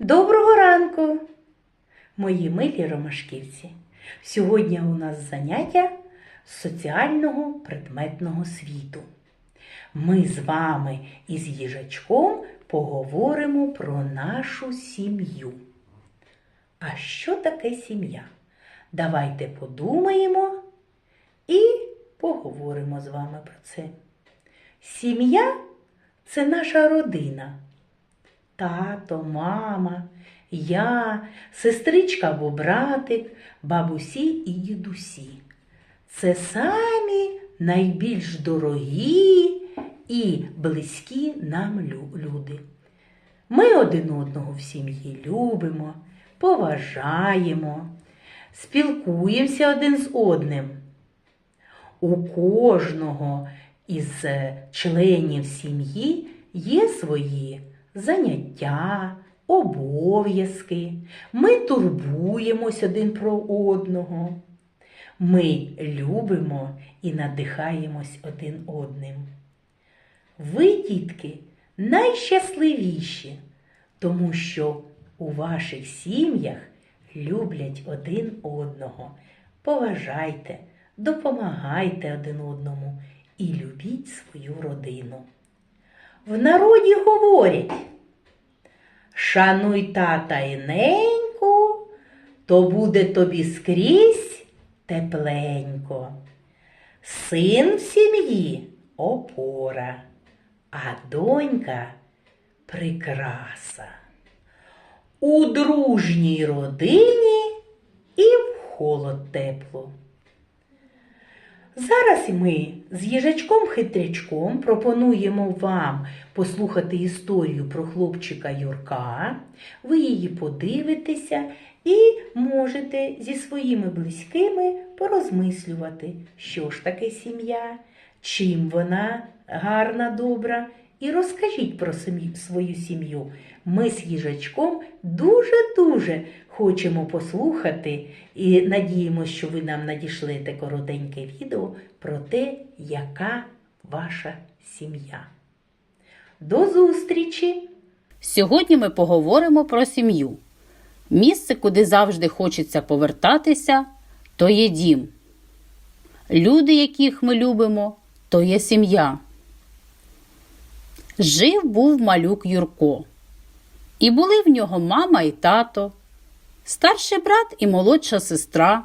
Доброго ранку, мої милі ромашківці. Сьогодні у нас заняття з соціального предметного світу. Ми з вами із їжачком поговоримо про нашу сім'ю. А що таке сім'я? Давайте подумаємо і поговоримо з вами про це. Сім'я це наша родина. Тато, мама, я, сестричка або братик, бабусі і дідусі. Це самі найбільш дорогі і близькі нам люди. Ми один одного в сім'ї любимо, поважаємо, спілкуємося один з одним. У кожного із е, членів сім'ї є свої заняття, обов'язки. Ми турбуємось один про одного. Ми любимо і надихаємось один одним. Ви, дітки, найщасливіші, тому що у ваших сім'ях люблять один одного. Поважайте, допомагайте один одному і любіть свою родину. В народі говорять: шануй тата і неньку, то буде тобі скрізь тепленько. Син в сім'ї опора, а донька прикраса. У дружній родині і в холод тепло. Зараз ми з їжачком-хитрячком пропонуємо вам послухати історію про хлопчика Юрка. Ви її подивитеся і можете зі своїми близькими порозмислювати, що ж таке сім'я, чим вона гарна, добра. І розкажіть про свою сім'ю. Ми з їжачком дуже-дуже хочемо послухати і надіємося, що ви нам надішлете коротеньке відео про те, яка ваша сім'я. До зустрічі! Сьогодні ми поговоримо про сім'ю. Місце, куди завжди хочеться повертатися, то є дім. Люди, яких ми любимо, то є сім'я. Жив був малюк Юрко. І були в нього мама і тато, старший брат і молодша сестра.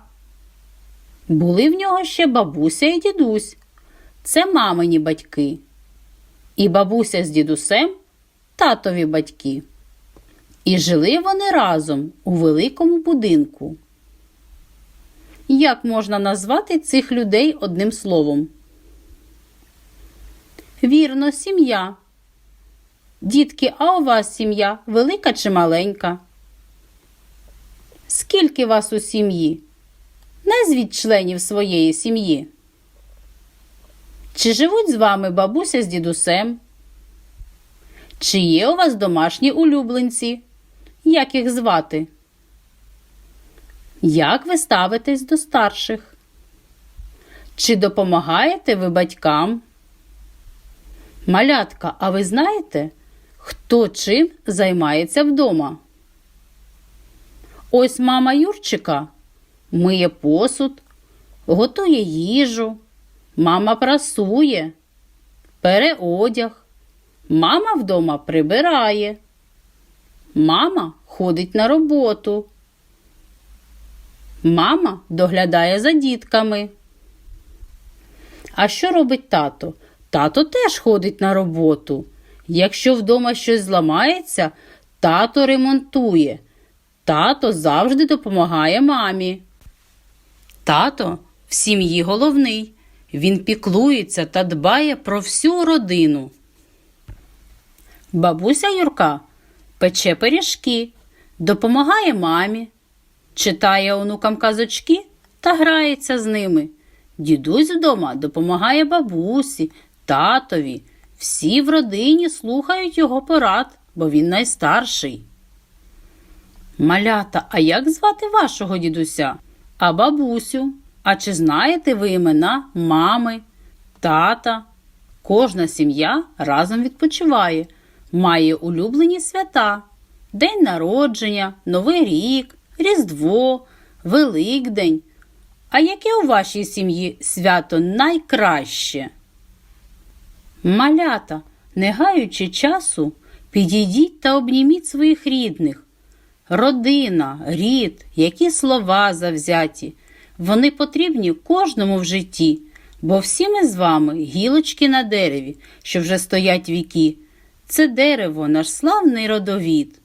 Були в нього ще бабуся і дідусь. Це мамині батьки. І бабуся з дідусем татові батьки. І жили вони разом у великому будинку. Як можна назвати цих людей одним словом? Вірно, сім'я. Дітки, а у вас сім'я велика чи маленька? Скільки вас у сім'ї? Назвіть членів своєї сім'ї. Чи живуть з вами бабуся з дідусем? Чи є у вас домашні улюбленці? Як їх звати? Як ви ставитесь до старших? Чи допомагаєте ви батькам? Малятка, а ви знаєте, хто чим займається вдома? Ось мама Юрчика миє посуд, готує їжу, мама прасує, пере одяг, мама вдома прибирає, мама ходить на роботу. Мама доглядає за дітками. А що робить тато? Тато теж ходить на роботу. Якщо вдома щось зламається, тато ремонтує. Тато завжди допомагає мамі. Тато в сім'ї головний. Він піклується та дбає про всю родину. Бабуся Юрка пече пиріжки, допомагає мамі, читає онукам казочки та грається з ними. Дідусь вдома допомагає бабусі, татові. Всі в родині слухають його порад, бо він найстарший. Малята, а як звати вашого дідуся? А бабусю? А чи знаєте ви імена мами, тата? Кожна сім'я разом відпочиває, має улюблені свята. День народження, Новий рік, Різдво, Великдень. А яке у вашій сім'ї свято найкраще? Малята, не гаючи часу, підійдіть та обніміть своїх рідних. Родина, рід, які слова завзяті. Вони потрібні кожному в житті, бо всі ми з вами гілочки на дереві, що вже стоять віки. Це дерево, наш славний родовід.